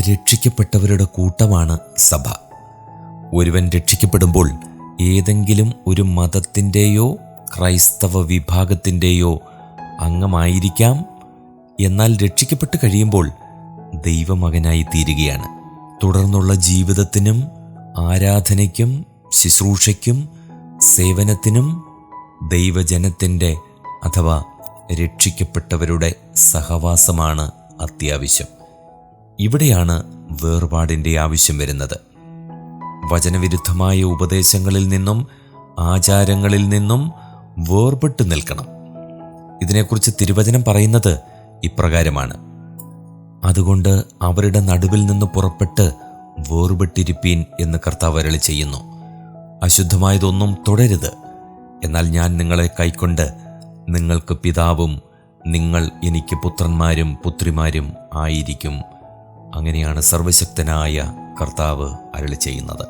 രക്ഷിക്കപ്പെട്ടവരുടെ കൂട്ടമാണ് സഭ. ഒരുവൻ രക്ഷിക്കപ്പെടുമ്പോൾ ഏതെങ്കിലും ഒരു മതത്തിന്റെയോ ക്രൈസ്തവ വിഭാഗത്തിന്റെയോ അംഗമായിരിക്കാം. എന്നാൽ രക്ഷിക്കപ്പെട്ട് കഴിയുമ്പോൾ ദൈവമകനായി തീരുകയാണ്. തുടർന്നുള്ള ജീവിതത്തിനും ആരാധനയ്ക്കും ശുശ്രൂഷയ്ക്കും സേവനത്തിനും ദൈവജനത്തിന്റെ അഥവാ രക്ഷിക്കപ്പെട്ടവരുടെ സഹവാസമാണ് അത്യാവശ്യം. ഇവിടെയാണ് വേർപാടിന്റെ ആവശ്യം വരുന്നത്. വചനവിരുദ്ധമായ ഉപദേശങ്ങളിൽ നിന്നും ആചാരങ്ങളിൽ നിന്നും വേർപെട്ട് നിൽക്കണം. ഇതിനെക്കുറിച്ച് തിരുവചനം പറയുന്നത് ഇപ്രകാരമാണ്. അതുകൊണ്ട് അവരുടെ നടുവിൽ നിന്ന് പുറപ്പെട്ട് വേർപെട്ടിരിപ്പീൻ എന്ന് കർത്താവ് അരളി ചെയ്യുന്നു. അശുദ്ധമായതൊന്നും തുടരുത് എന്നാൽ ഞാൻ നിങ്ങളെ കൈക്കൊണ്ട് നിങ്ങൾക്ക് പിതാവും നിങ്ങൾ എനിക്ക് പുത്രന്മാരും പുത്രിമാരും ആയിരിക്കും അങ്ങനെയാണ് സർവശക്തനായ കർത്താവ് അരളി ചെയ്യുന്നത്.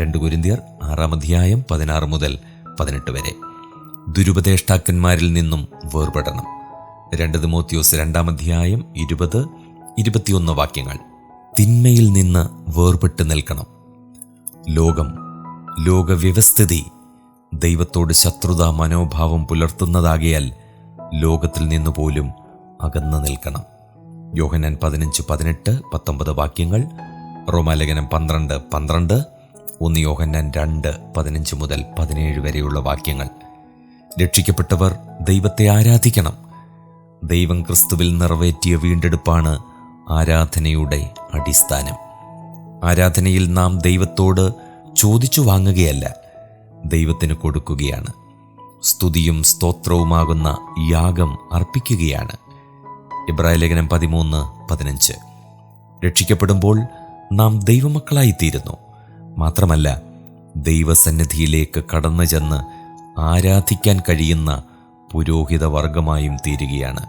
രണ്ട് കുരിന്തിയർ ആറാം അധ്യായം പതിനാറ് മുതൽ പതിനെട്ട് വരെ. ദുരുപദേഷ്ടാക്കന്മാരിൽ നിന്നും വേർപെടണം. രണ്ട് തിമോത്തിയോസ് രണ്ടാം അധ്യായം ഇരുപത് ഇരുപത്തിയൊന്ന് വാക്യങ്ങൾ. തിന്മയിൽ നിന്ന് വേർപെട്ട് നിൽക്കണം. ലോകം ലോകവ്യവസ്ഥിതി ദൈവത്തോട് ശത്രുതാ മനോഭാവം പുലർത്തുന്നതാകിയാൽ ലോകത്തിൽ നിന്ന് പോലും അകന്നു നിൽക്കണം. യോഹനാൻ പതിനഞ്ച് പതിനെട്ട് പത്തൊമ്പത് വാക്യങ്ങൾ റോമാലേഖനം പന്ത്രണ്ട് പന്ത്രണ്ട് ഒന്ന് യോഹന്നാൻ രണ്ട് പതിനഞ്ച് മുതൽ പതിനേഴ് വരെയുള്ള വാക്യങ്ങൾ. രക്ഷിക്കപ്പെട്ടവർ ദൈവത്തെ ആരാധിക്കണം. ദൈവം ക്രിസ്തുവിൽ നിറവേറ്റിയ വീണ്ടെടുപ്പാണ് ആരാധനയുടെ അടിസ്ഥാനം. ആരാധനയിൽ നാം ദൈവത്തോട് ചോദിച്ചു വാങ്ങുകയല്ല ദൈവത്തിന് കൊടുക്കുകയാണ്. സ്തുതിയും സ്തോത്രവുമാകുന്ന യാഗം അർപ്പിക്കുകയാണ്. ഇബ്രാഹിം ലേഖനം പതിമൂന്ന് പതിനഞ്ച്. രക്ഷിക്കപ്പെടുമ്പോൾ നാം ദൈവമക്കളായിത്തീരുന്നു. മാത്രമല്ല ദൈവസന്നിധിയിലേക്ക് കടന്നു ചെന്ന് ആരാധിക്കാൻ കഴിയുന്ന പുരോഹിത വർഗമായും തീരുകയാണ്.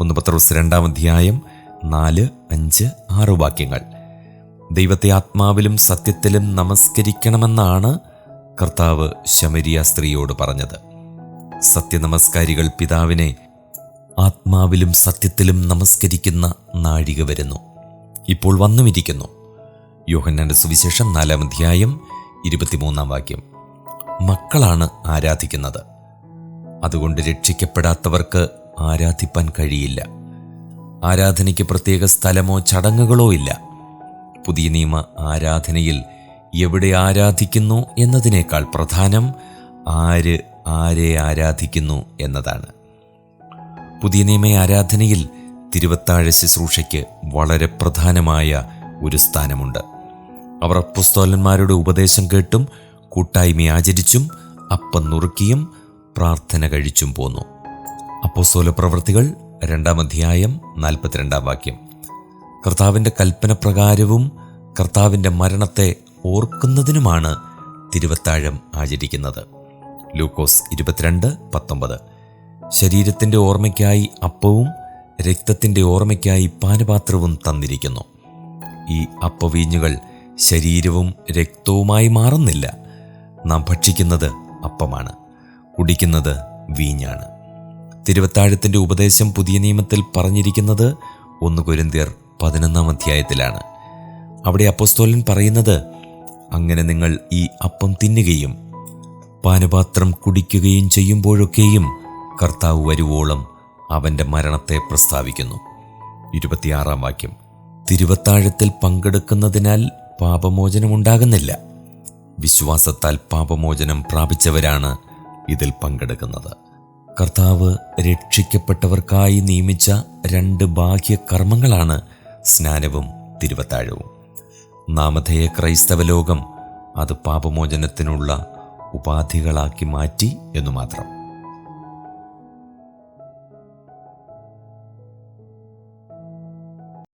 ഒന്ന് പത്രോസ് രണ്ടാം അധ്യായം നാല് അഞ്ച് ആറ് വാക്യങ്ങൾ. ദൈവത്തെ ആത്മാവിലും സത്യത്തിലും നമസ്കരിക്കണമെന്നാണ് കർത്താവ് ശമരിയ സ്ത്രീയോട് പറഞ്ഞത്. സത്യനമസ്കാരികൾ പിതാവിനെ ആത്മാവിലും സത്യത്തിലും നമസ്കരിക്കുന്ന നാഴിക വരുന്നു. ഇപ്പോൾ വന്നുമിരിക്കുന്നു. യോഹന്നാന്റെ സുവിശേഷം നാലാം അധ്യായം ഇരുപത്തിമൂന്നാം വാക്യം. മക്കളാണ് ആരാധിക്കുന്നത്. അതുകൊണ്ട് രക്ഷിക്കപ്പെടാത്തവർക്ക് ആരാധിപ്പാൻ കഴിയില്ല. ആരാധനയ്ക്ക് പ്രത്യേക സ്ഥലമോ ചടങ്ങുകളോ ഇല്ല. പുതിയ നിയമ ആരാധനയിൽ എവിടെ ആരാധിക്കുന്നു എന്നതിനേക്കാൾ പ്രധാനം ആര് ആരെ ആരാധിക്കുന്നു എന്നതാണ്. പുതിയ നിയമ ആരാധനയിൽ തിരുവത്താഴ ശുശ്രൂഷയ്ക്ക് വളരെ പ്രധാനമായ ഒരു സ്ഥാനമുണ്ട്. അവർ പുസ്തോലന്മാരുടെ ഉപദേശം കേട്ടും കൂട്ടായ്മ ആചരിച്ചും അപ്പം നുറുക്കിയും പ്രാർത്ഥന കഴിച്ചും പോന്നു. അപ്പോസ്തോല പ്രവൃത്തികൾ രണ്ടാം അധ്യായം നാൽപ്പത്തിരണ്ടാം വാക്യം. കർത്താവിന്റെ കൽപ്പന പ്രകാരവും കർത്താവിന്റെ മരണത്തെ ഓർക്കുന്നതിനുമാണ് തിരുവത്താഴം ആചരിക്കുന്നത്. ലൂക്കോസ് ഇരുപത്തിരണ്ട് പത്തൊമ്പത്. ശരീരത്തിന്റെ ഓർമ്മയ്ക്കായി അപ്പവും രക്തത്തിന്റെ ഓർമ്മയ്ക്കായി പാനപാത്രവും തന്നിരിക്കുന്നു. ഈ അപ്പവീഞ്ഞുകൾ ശരീരവും രക്തവുമായി മാറുന്നില്ല. നാം ഭക്ഷിക്കുന്നത് അപ്പമാണ്. കുടിക്കുന്നത് വീഞ്ഞാണ്. തിരുവത്താഴത്തിന്റെ ഉപദേശം പുതിയ നിയമത്തിൽ പറഞ്ഞിരിക്കുന്നത് ഒന്ന് കുരുന്തിയർ പതിനൊന്നാം അധ്യായത്തിലാണ്. അവിടെ അപ്പോസ്തോലൻ പറയുന്നത് അങ്ങനെ നിങ്ങൾ ഈ അപ്പം തിന്നുകയും പാനപാത്രം കുടിക്കുകയും ചെയ്യുമ്പോഴൊക്കെയും കർത്താവ് വരുവോളം അവന്റെ മരണത്തെ പ്രസ്താവിക്കുന്നു. ഇരുപത്തിയാറാം വാക്യം. തിരുവത്താഴത്തിൽ പങ്കെടുക്കുന്നതിനാൽ പാപമോചനമുണ്ടാകുന്നില്ല വിശ്വാസത്താൽ പാപമോചനം പ്രാപിച്ചവരാണ് ഇതിൽ പങ്കെടുക്കുന്നത്. കർത്താവ് രക്ഷിക്കപ്പെട്ടവർക്കായി നിയമിച്ച രണ്ട് ബാഹ്യ കർമ്മങ്ങളാണ് സ്നാനവും തിരുവത്താഴവും. നാമധേയ ക്രൈസ്തവ ലോകം അത് പാപമോചനത്തിനുള്ള ഉപാധികളാക്കി മാറ്റി എന്നു മാത്രം.